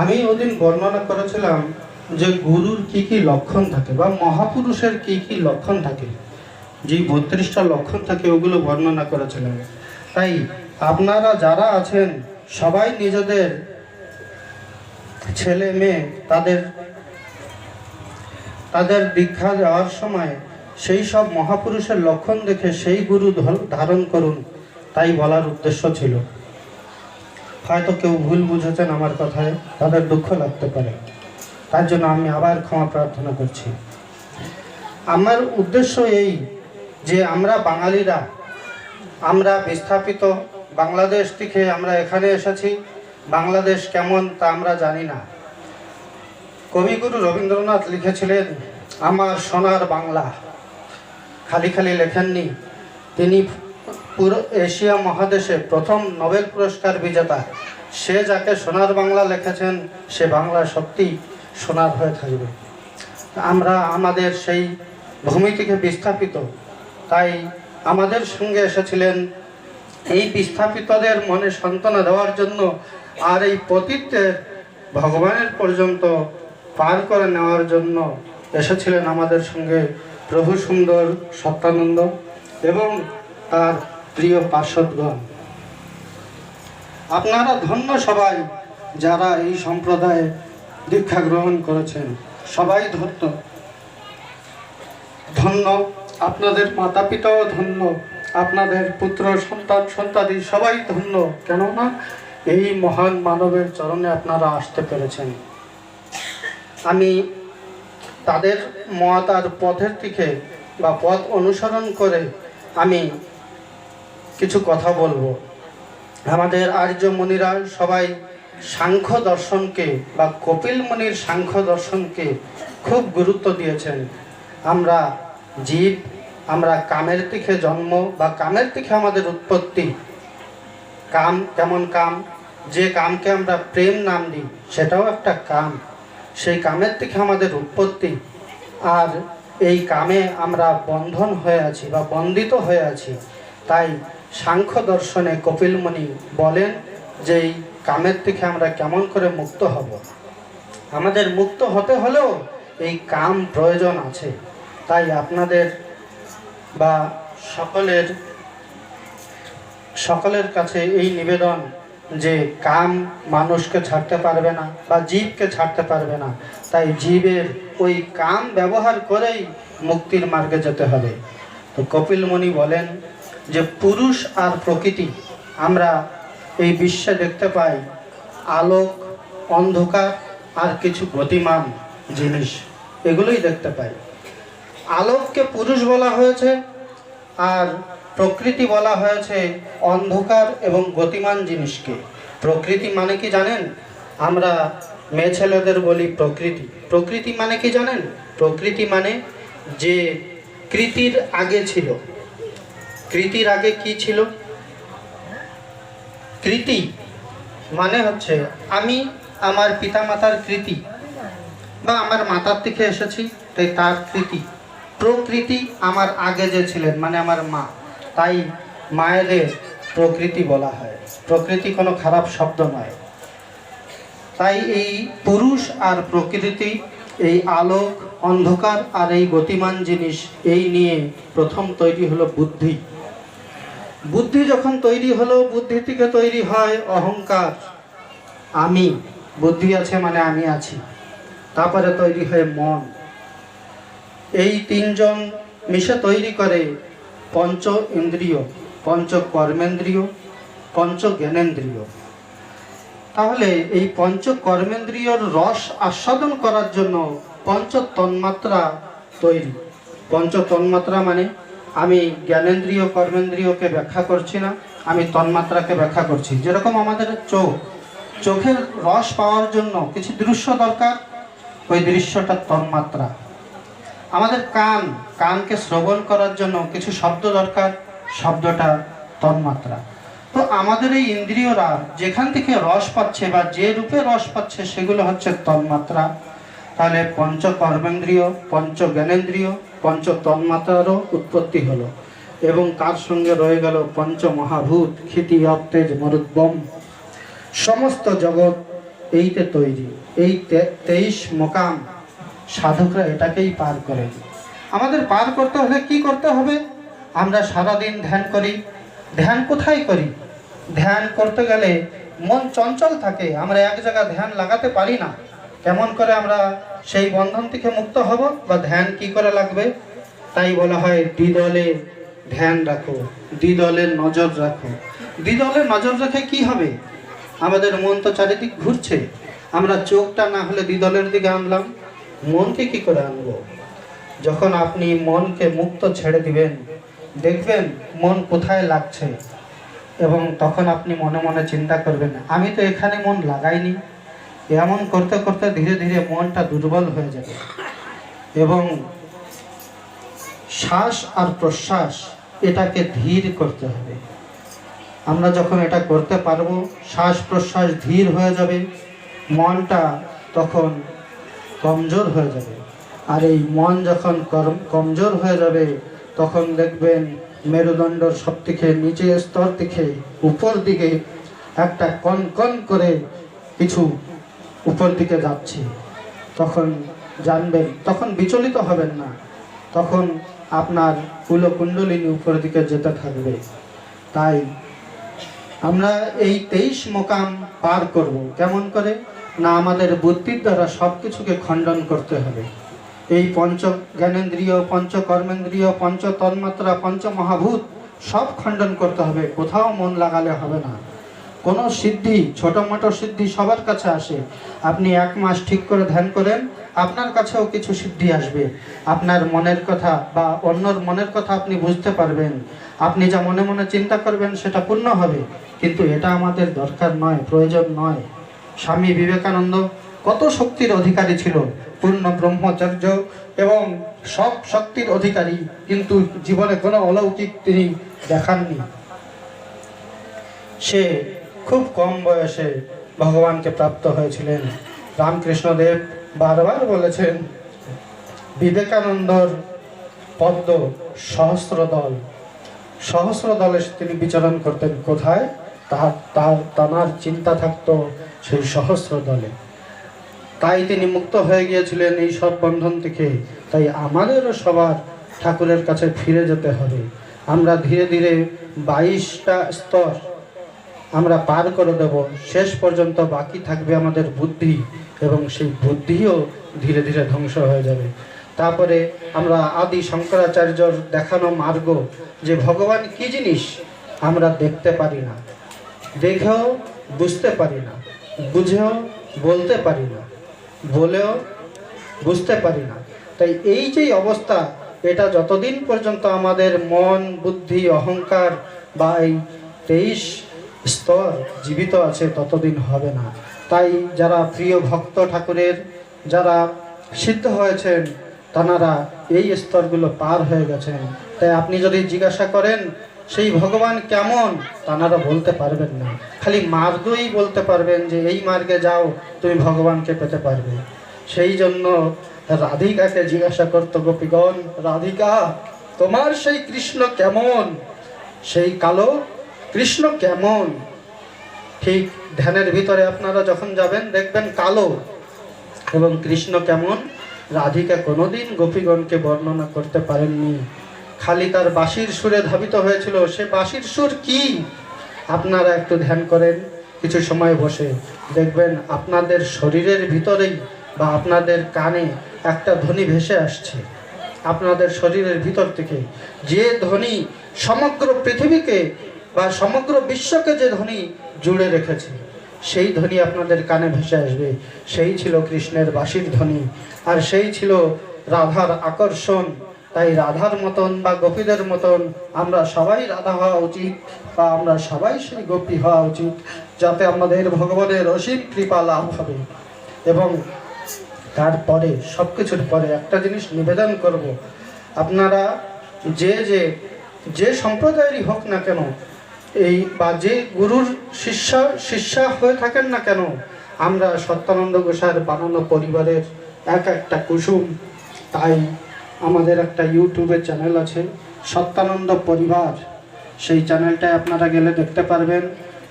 আমি ওদিন বর্ণনা করেছিলাম যে গুরুর কি কি লক্ষণ থাকে বা মহাপুরুষের কি কি লক্ষণ থাকে। যে বত্রিশটা লক্ষণ থাকে ওগুলো বর্ণনা করেছিলাম। তাই আপনারা যারা আছেন, সবাই নিজেদের ছেলে মেয়ে, তাদের তাদের দীক্ষা যাওয়ার সময় সেই সব মহাপুরুষের লক্ষণ দেখে সেই গুরু ধারণ করুন, তাই বলার উদ্দেশ্য ছিল। হয়তো কেউ ভুল বুঝেছেন আমার কথায়, তাদের দুঃখ লাগতে পারে। তার জন্য আমি আবার ক্ষমা প্রার্থনা করছি। আমার উদ্দেশ্য এই যে আমরা বাঙালিরা, আমরা বিস্থাপিত, বাংলাদেশ থেকে আমরা এখানে এসেছি, বাংলাদেশ কেমন তা আমরা জানি না। কবিগুরু রবীন্দ্রনাথ লিখেছিলেন, আমার সোনার বাংলা। খালি খালি লেখেননি, তিনি পুরো এশিয়া মহাদেশে প্রথম নোবেল পুরস্কার বিজেতা। সে যাকে সোনার বাংলা লিখেছেন, সে বাংলা সত্যি সোনার হয়ে থাকবে। আমরা আমাদের সেই ভূমি থেকে বিস্থাপিত, তাই আমাদের সঙ্গে এসেছিলেন এই বিস্থাপিতদের মনে সান্ত্বনা দেওয়ার জন্য আর এই পতিত্বের ভগবানের পর্যন্ত পার করে নেওয়ার জন্য এসেছিলেন আমাদের সঙ্গে প্রভু সুন্দর সত্যানন্দ এবং তার প্রিয় পার্শ্বদগণ, আপনারা ধন্য সবাই যারা এই সম্প্রদায়ে দীক্ষা গ্রহণ করেছেন। সবাই ধন্য। ধন্য আপনাদের মাতা পিতাও ধন্য। আপনাদের পুত্র, সন্তান সন্তাদি সবাই ধন্য। কেননা এই মহান মানবের চরণে আপনারা আসতে পেরেছেন। আমি তাদের মত আর পথের দিকে বা পথ অনুসরণ করে আমি কিছু কথা বলব। আমাদের আর্য মুনিরা সবাই সাংখ্য দর্শনকে বা কপিল মুনির সাংখ্য দর্শনকে খুব গুরুত্ব দিয়েছেন। আমরা জীব, আমরা কামের দিকে জন্ম বা কামের দিকে আমাদের উৎপত্তি। কাম কেমন কাম? যে কামকে আমরা প্রেম নাম দিই, সেটাও একটা কাম। সেই কামের থেকে আমাদের উৎপত্তি। আর এই কামে আমরা বন্ধন হয়ে আছি বা বন্দিত হয়ে আছি। তাই সাংখ্য দর্শনে কপিলমণি বলেন যে এই কামের থেকে আমরা কেমন করে মুক্ত হব? আমাদের মুক্ত হতে হলেও এই কাম প্রয়োজন আছে। তাই আপনাদের বা সকলের সকলের কাছে এই নিবেদন যে কাম মানুষকে ছাড়তে পারবে না বা জীবকে ছাড়তে পারবে না, তাই জীবের ওই কাম ব্যবহার করেই মুক্তির মার্গে যেতে হবে। তো কপিল মুনি বলেন যে পুরুষ আর প্রকৃতি, আমরা এই বিশ্বে দেখতে পাই আলোক, অন্ধকার আর কিছু গতিমান জিনিস, এগুলোই দেখতে পাই। আলোককে পুরুষ বলা হয়েছে আর প্রকৃতি বলা হয়েছে অন্ধকার এবং গতিমান জিনিসকে। প্রকৃতি মানে কি জানেন? আমরা মেয়ে ছেলেদের বলি প্রকৃতি। প্রকৃতি মানে কি জানেন? প্রকৃতি মানে যে কৃতির আগে ছিল। কৃতির আগে কি ছিল? কৃতি মানে হচ্ছে আমি আমার পিতামাতার কৃতি বা আমার মাতার থেকে এসেছি, তাই তার কৃতি। প্রকৃতি আমার আগে যে ছিলেন মানে আমার মা, তাই মায়েদের প্রকৃতি বলা হয়। প্রকৃতি কোনো খারাপ শব্দ নয়। তাই এই পুরুষ আর প্রকৃতি, এই আলোক, অন্ধকার আর এই গতিমান জিনিস, এই নিয়ে প্রথম তৈরি হলো বুদ্ধি। বুদ্ধি যখন তৈরি হলো, বুদ্ধি থেকে তৈরি হয় অহংকার। আমি, বুদ্ধি আছে মানে আমি আছি। তারপরে তৈরি হয় মন। এই তিনজন মিশে তৈরি করে পঞ্চ ইন্দ্রিয়, পঞ্চ কর্মেন্দ্রিয়, পঞ্চ জ্ঞানেন্দ্রিয়। তাহলে এই পঞ্চ কর্মেন্দ্রিয়র রস আস্বাদন করার জন্য পঞ্চ তন্মাত্রা তৈরি। পঞ্চ তন্মাত্রা মানে আমি জ্ঞানেন্দ্রিয়, কর্মেন্দ্রীয়কে ব্যাখ্যা করছি না, আমি তন্মাত্রাকে ব্যাখ্যা করছি। যেরকম আমাদের চোখ, চোখের রস পাওয়ার জন্য কিছু দৃশ্য দরকার, ওই দৃশ্যটা তন্মাত্রা। আমাদের কান, কানকে শ্রবণ করার জন্য কিছু শব্দ দরকার, শব্দটা তন্মাত্রা। তো আমাদের এই ইন্দ্রিয়রা যেখান থেকে রস পাচ্ছে বা যে রূপে রস পাচ্ছে, সেগুলো হচ্ছে তন্মাত্রা। তাহলে পঞ্চ কর্মেন্দ্রিয় পঞ্চ জ্ঞানেন্দ্রিয় পঞ্চ তন্মাত্রারও উৎপত্তি হলো এবং তার সঙ্গে রয়ে গেল পঞ্চ মহাভূত ক্ষিতি অপ্তেজ মরুদ্বম। সমস্ত জগৎ এইতে তৈরি, এই তেইশ মোকাম। সাধকরা এটাকেই পার করে। আমাদের পার করতে হলে কি করতে হবে? আমরা সারাদিন ধ্যান করি। ধ্যান কোথায় করি? ধ্যান করতে গেলে মন চঞ্চল থাকে। আমরা এক জায়গায় ধ্যান লাগাতে পারি না। কেমন করে আমরা সেই বন্ধন থেকে মুক্ত হব বা ধ্যান কি করে লাগবে? তাই বলা হয় দ্বিদলে ধ্যান রাখো দ্বিদলের নজর রাখো। দ্বিদলের নজর রেখে কি হবে? আমাদের মন তো চারিদিক ঘুরছে। আমরা চোখটা না হলে দ্বিদলের দিকে আনলাম। মনকে কি করে আনব? যখন আপনি মনকে মুক্ত ছেড়ে দিবেন, দেখবেন মন কোথায় লাগছে। এবং তখন আপনি মনে মনে চিন্তা করবেন, আমি তো এখানে মন লাগাইনি। এমন করতে করতে ধীরে ধীরে মনটা দুর্বল হয়ে যাবে। এবং শ্বাস আর প্রশ্বাস এটাকে ধীর করতে হবে। আমরা যখন এটা করতে পারব, শ্বাস প্রশ্বাস ধীর হয়ে যাবে, মনটা তখন কমজোর হয়ে যাবে। আর এই মন যখন কমজোর হয়ে যাবে, তখন দেখবেন মেরুদণ্ডর সব থেকে নিচে স্তর থেকে উপর দিকে একটা কন কন করে কিছু উপর দিকে যাচ্ছি। তখন জানবেন, তখন বিচলিত হবেন না। তখন আপনার কুলকুণ্ডলিনী উপর দিকে যেতে থাকবে। তাই আমরা এই তেইশ মোকাম পার করব। কেমন করে? না, আমাদের বুদ্ধির দ্বারা সব কিছুকে খণ্ডন করতে হবে। এই পঞ্চ জ্ঞানেন্দ্রিয় পঞ্চ কর্মেন্দ্রিয় পঞ্চ তন্মাত্রা পঞ্চ মহাভূত সব খণ্ডন করতে হবে। কোথাও মন লাগালে হবে না। কোনো সিদ্ধি ছোট মোটো সিদ্ধি সবার কাছে আসে। আপনি এক মাস ঠিক করে ধ্যান করেন, আপনার কাছেও কিছু সিদ্ধি আসবে। আপনার মনের কথা বা অন্যর মনের কথা আপনি বুঝতে পারবেন। আপনি যা মনে মনে চিন্তা করবেন সেটা পূর্ণ হবে। কিন্তু এটা আমাদের দরকার নয়, প্রয়োজন নয়। স্বামী বিবেকানন্দ কত শক্তির অধিকারী ছিল, পূর্ণ ব্রহ্মচর্য এবং সব শক্তির অধিকারী, কিন্তু জীবনে কোনো অলৌকিক তিনি দেখাননি। সে খুব কম বয়সে ভগবানকে প্রাপ্ত হয়েছিলেন। রামকৃষ্ণদেব বারবার বলেছেন, বিবেকানন্দর পদ্ম সহস্র দল সহস্র দলে তিনি বিচরণ করতেন কোথায়? তার তার তানার চিন্তা থাকতো সেই সহস্র দলে তাই তিনি মুক্ত হয়ে গিয়েছিলেন এই সব বন্ধন থেকে। তাই আমাদেরও সবার ঠাকুরের কাছে ফিরে যেতে হবে। আমরা ধীরে ধীরে বাইশটা স্তর আমরা পার করে দেব। শেষ পর্যন্ত বাকি থাকবে আমাদের বুদ্ধি এবং সেই বুদ্ধিও ধীরে ধীরে ধ্বংস হয়ে যাবে। তারপরে আমরা আদি শঙ্করাচার্যর দেখানো মার্গ যে ভগবান কি জিনিস আমরা দেখতে পারি না, দেখেও বুঝতে পারি না, বুঝেও বলতে পারি না, বলেও বুঝতে পারি না। তাই এই যে অবস্থা, এটা যতদিন পর্যন্ত আমাদের মন, বুদ্ধি, অহংকার বা এই তেইশ স্তর জীবিত আছে, ততদিন হবে না। তাই যারা প্রিয় ভক্ত ঠাকুরের, যারা সিদ্ধ হয়েছেন, তানারা এই স্তরগুলো পার হয়ে গেছেন। তাই আপনি যদি জিজ্ঞাসা করেন, সেই ভগবান কেমন? তানারা বলতে পারবেন না। খালি মার্গই বলতে পারবেন যে, এই মার্গে যাও, তুমি ভগবানকে পেতে পারবে। সেই জন্য রাধিকাকে জিজ্ঞাসা করতো, গোপীগণ, রাধিকা, তোমার সেই কৃষ্ণ কেমন? সেই কালো কৃষ্ণ কেমন? ঠিক ধ্যানের ভিতরে আপনারা যখন যাবেন, দেখবেন কালো। এবং কৃষ্ণ কেমন? রাধিকা কোনোদিন গোপীগণকে বর্ণনা করতে পারেননি। খালি তার বাঁশির সুরে ধাবিত হয়েছিল। সে বাঁশির সুর কি? আপনারা একটু ধ্যান করেন কিছু সময় বসে। দেখবেন আপনাদের শরীরের ভিতরেই বা আপনাদের কানে একটা ধ্বনি ভেসে আসছে। আপনাদের শরীরের ভিতর থেকে যে ধ্বনি সমগ্র পৃথিবীকে বা সমগ্র বিশ্বকে যে ধ্বনি জুড়ে রেখেছে, সেই ধ্বনি আপনাদের কানে ভেসে আসবে। সেই ছিল কৃষ্ণের বাঁশির ধ্বনি, আর সেই ছিল রাধার আকর্ষণ। তাই রাধার মতন বা গোপীদের মতন আমরা সবাই রাধা হওয়া উচিত, বা আমরা সবাই সেই গোপী হওয়া উচিত, যাতে আমাদের ভগবানের অসীম কৃপা লাভ হবে। এবং তারপরে সব কিছুর পরে একটা জিনিস নিবেদন করব। আপনারা যে যে যে সম্প্রদায়েরই হোক না কেন এই বা যে গুরুর শিষ্য, শিষ্যা হয়ে থাকেন না কেন? আমরা সত্যানন্দ গোসাইয়ের বানানো পরিবারের এক একটা কুসুম। তাই আমাদের একটা ইউটিউবে চ্যানেল আছে, সত্যানন্দ পরিবার। সেই চ্যানেলটায় আপনারা গেলে দেখতে পারবেন,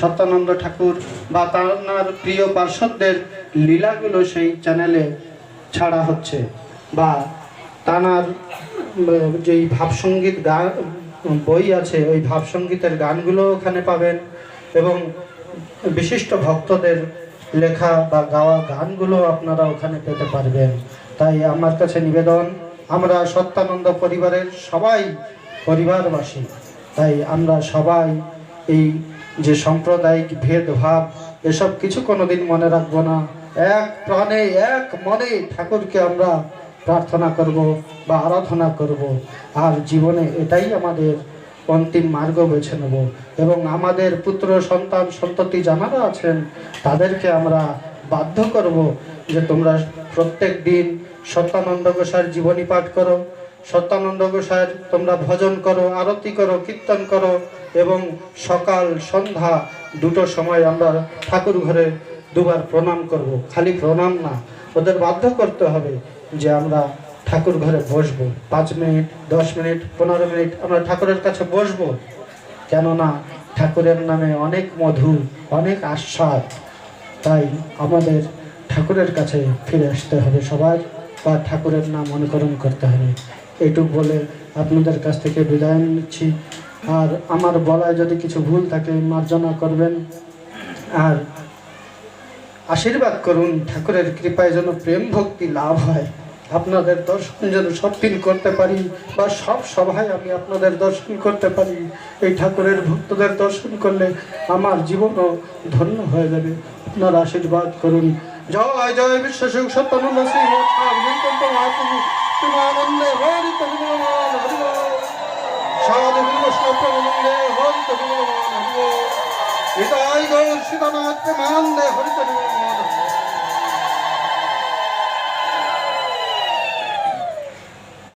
সত্যানন্দ ঠাকুর বা তার প্রিয় পার্শ্বদের লীলাগুলো সেই চ্যানেলে ছাড়া হচ্ছে। বা তানার যেই ভাবসঙ্গীত বই আছে, ওই ভাবসঙ্গীতের গানগুলো ওখানে পাবেন এবং বিশিষ্ট ভক্তদের লেখা বা গাওয়া গানগুলো আপনারা ওখানে পেতে পারবেন। তাই আমার কাছে নিবেদন, আমরা সত্যানন্দ পরিবারের সবাই পরিবারবাসী, তাই আমরা সবাই এই যে সাম্প্রদায়িক ভেদভাব, এসব কিছু কোনোদিন মনে রাখব না। এক প্রাণে, এক মনে ঠাকুরকে আমরা প্রার্থনা করব বা আরাধনা করব। আর জীবনে এটাই আমাদের অন্তিম মার্গ বেছে নেব। এবং আমাদের পুত্র, সন্তান, সন্ততি যারা আছেন, তাদেরকে আমরা বাধ্য করব যে তোমরা প্রত্যেক দিন সত্যানন্দ গোসাইয়ের জীবনী পাঠ করো। সত্যানন্দ গোসাইয়ের তোমরা ভজন করো, আরতি করো, কীর্তন করো এবং সকাল, সন্ধ্যা দুটো সময় আমরা ঠাকুর ঘরে দুবার প্রণাম করব। খালি প্রণাম না, ওদের বাধ্য করতে হবে। যে আমরা ঠাকুর ঘরে বসবো। পাঁচ মিনিট, দশ মিনিট, পনেরো মিনিট আমরা ঠাকুরের কাছে বসবো। কেননা ঠাকুরের নামে অনেক মধু, অনেক আস্বাদ। তাই আমাদের ঠাকুরের কাছে ফিরে আসতে হবে সবার, বা ঠাকুরের নাম অনুকরণ করতে হবে। এটুক বলে আপনাদের কাছ থেকে বিদায় নিচ্ছি। আর আমার বলায় যদি কিছু ভুল থাকে, মার্জনা করবেন। আর আশীর্বাদ করুন, ঠাকুরের কৃপায় যেন প্রেম ভক্তি লাভ হয়। আপনাদের দর্শন যেন সব করতে পারি বা সব সভায় আমি আপনাদের দর্শন করতে পারি। এই ঠাকুরের ভক্তদের দর্শন করলে আমার জীবনও ধন্য হয়ে যাবে। আপনার আশীর্বাদ করুন। জয় জয় বিশ্বসুখ সত্যানন্দ শ্রী মহাপ্রভু। হরি হরি।